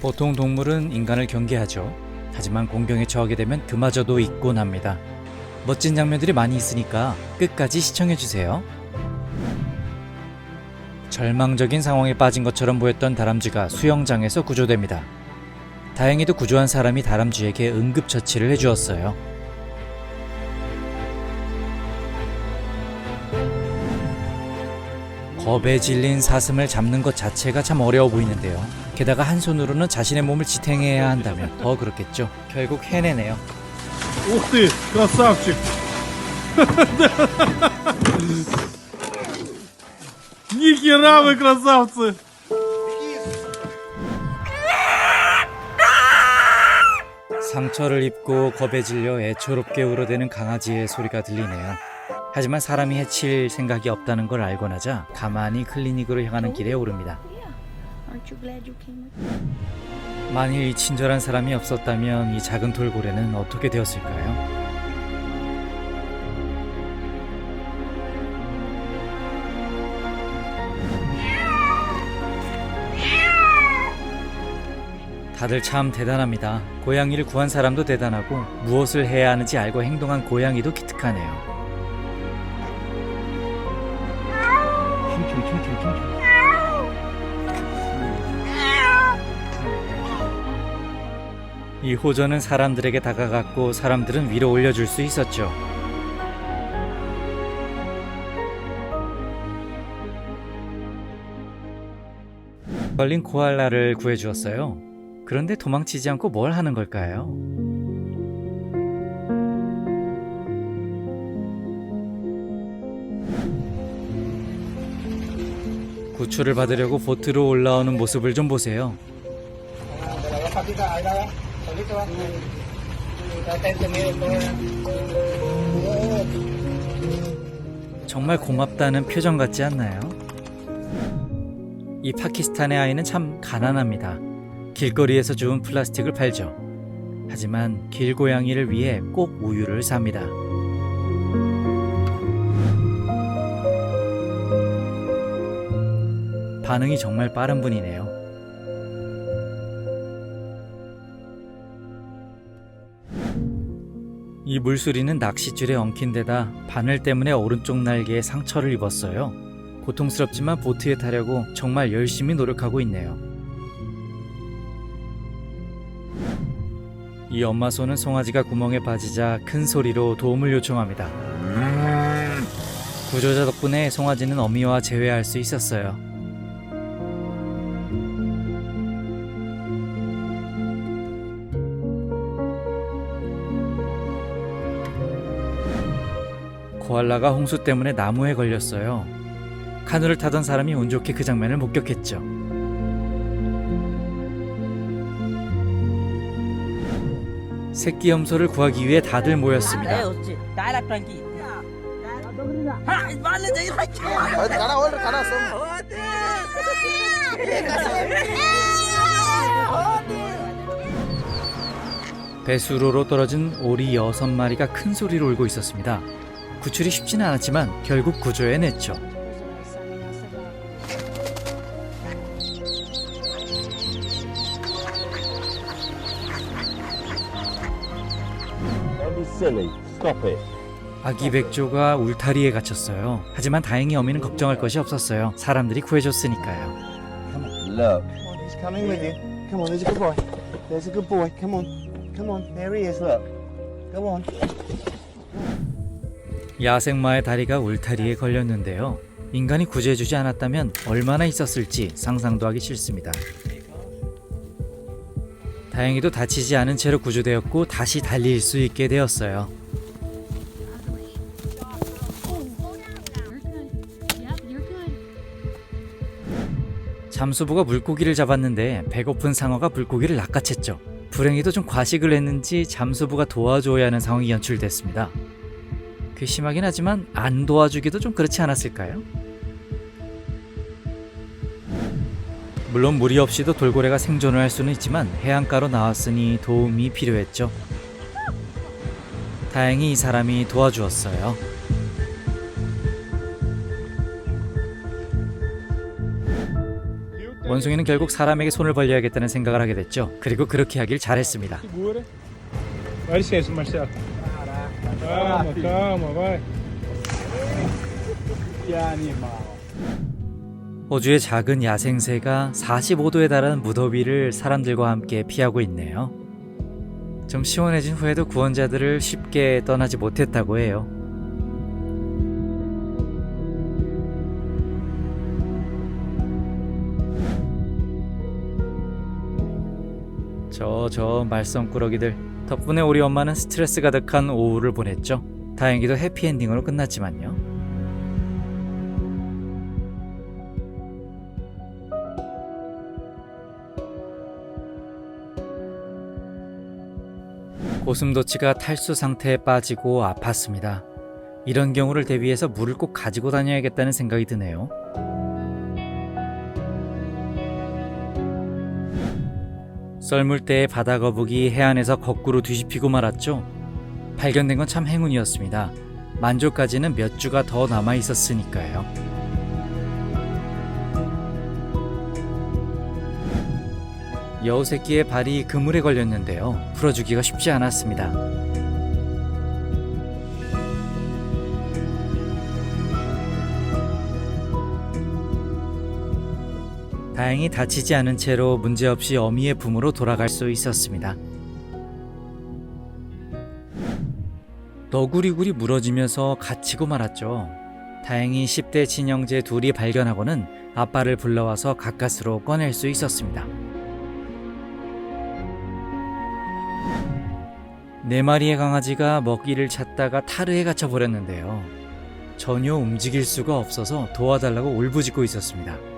보통 동물은 인간을 경계하죠. 하지만 공경에 처하게 되면 그마저도 잊곤 합니다. 멋진 장면들이 많이 있으니까 끝까지 시청해주세요. 절망적인 상황에 빠진 것처럼 보였던 다람쥐가 수영장에서 구조됩니다. 다행히도 구조한 사람이 다람쥐에게 응급처치를 해주었어요. 겁에 질린 사슴을 잡는 것 자체가 참 어려워 보이는데요. 게다가 한 손으로는 자신의 몸을 지탱해야 한다면 더 그렇겠죠. 결국 해내네요. Ух ты, красавчик! Ни хера вы красавцы! 상처를 입고 겁에 질려 애초롭게 울어대는 강아지의 소리가 들리네요. 하지만 사람이 해칠 생각이 없다는 걸 알고 나자 가만히 클리닉으로 향하는 길에 오릅니다. Aren't you glad you came with 만일 이 친절한 사람이 없었다면 이 작은 돌고래는 어떻게 되었을까요? 다들 참 대단합니다. 고양이를 구한 사람도 대단하고 무엇을 해야 하는지 알고 행동한 고양이도 기특하네요. 이 호전은 사람들에게 다가갔고 사람들은 위로 올려줄 수 있었죠. 걸린 코알라를 구해주었어요. 그런데 도망치지 않고 뭘 하는 걸까요? 구출을 받으려고 보트로 올라오는 모습을 좀 보세요. 정말 고맙다는 표정 같지 않나요? 이 파키스탄의 아이는 참 가난합니다. 길거리에서 주운 플라스틱을 팔죠. 하지만 길고양이를 위해 꼭 우유를 삽니다. 반응이 정말 빠른 분이네요. 이 물수리는 낚싯줄에 엉킨 데다 바늘 때문에 오른쪽 날개에 상처를 입었어요. 고통스럽지만 보트에 타려고 정말 열심히 노력하고 있네요. 이 엄마 소는 송아지가 구멍에 빠지자 큰 소리로 도움을 요청합니다. 구조자 덕분에 송아지는 어미와 재회할 수 있었어요. 코알라가 홍수 때문에 나무에 걸렸어요. 카누를 타던 사람이 운 좋게 그 장면을 목격했죠. 새끼 염소를 구하기 위해 다들 모였습니다. 배수로로 떨어진 오리 여섯 마리가 큰 소리로 울고 있었습니다. 구출이 쉽지는 않았지만 결국 구조해냈죠. 아기 백조가 울타리에 갇혔어요. 하지만 다행히 어미는 걱정할 것이 없었어요. 사람들이 구해줬으니까요. Look. Come on, he's coming with you. Come on, there's a good boy. There's a good boy. Come on. Come on. There he is. Look. Go on. 야생마의 다리가 울타리에 걸렸는데요. 인간이 구제해주지 않았다면 얼마나 있었을지 상상도 하기 싫습니다. 다행히도 다치지 않은 채로 구조되었고 다시 달릴 수 있게 되었어요. 잠수부가 물고기를 잡았는데 배고픈 상어가 물고기를 낚아챘죠. 불행히도 좀 과식을 했는지 잠수부가 도와줘야 하는 상황이 연출됐습니다. 그 심하긴 하지만 안 도와주기도 좀 그렇지 않았을까요? 물론 무리 없이도 돌고래가 생존을 할 수는 있지만 해안가로 나왔으니 도움이 필요했죠. 다행히 이 사람이 도와주었어요. 원숭이는 결국 사람에게 손을 벌려야겠다는 생각을 하게 됐죠. 그리고 그렇게 하길 잘했습니다. Calma, calma, vai. 호주의 작은 야생새가 45도에 달하는 무더위를 사람들과 함께 피하고 있네요. 좀 시원해진 후에도 구원자들을 쉽게 떠나지 못했다고 해요. 저, 저 말썽꾸러기들. 덕분에 우리 엄마는 스트레스 가득한 오후를 보냈죠. 다행히도 해피엔딩으로 끝났지만요. 고슴도치가 탈수 상태에 빠지고 아팠습니다. 이런 경우를 대비해서 물을 꼭 가지고 다녀야겠다는 생각이 드네요. 썰물 때의 바다 거북이 해안에서 거꾸로 뒤집히고 말았죠. 발견된 건 참 행운이었습니다. 만조까지는 몇 주가 더 남아 있었으니까요. 여우 새끼의 발이 그물에 걸렸는데요. 풀어주기가 쉽지 않았습니다. 다행히 다치지 않은 채로 문제없이 어미의 품으로 돌아갈 수 있었습니다. 너구리굴이 무너지면서 갇히고 말았죠. 다행히 10대 친형제 둘이 발견하고는 아빠를 불러와서 가까스로 꺼낼 수 있었습니다. 네 마리의 강아지가 먹이를 찾다가 타르에 갇혀 버렸는데요. 전혀 움직일 수가 없어서 도와달라고 울부짖고 있었습니다.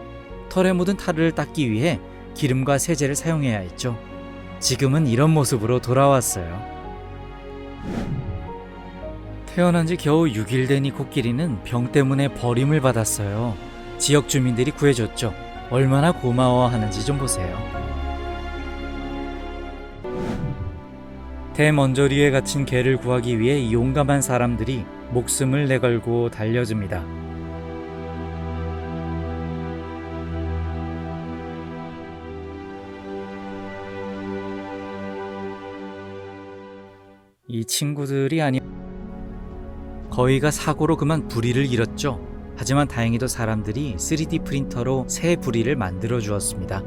털에 묻은 타르를 닦기 위해 기름과 세제를 사용해야 했죠. 지금은 이런 모습으로 돌아왔어요. 태어난 지 겨우 6일 된 이 코끼리는 병 때문에 버림을 받았어요. 지역 주민들이 구해줬죠. 얼마나 고마워하는지 좀 보세요. 대먼저리에 갇힌 개를 구하기 위해 용감한 사람들이 목숨을 내걸고 달려줍니다. 이 친구들이 아니 거의가 사고로 그만 부리를 잃었죠. 하지만 다행히도 사람들이 3D 프린터로 새 부리를 만들어 주었습니다.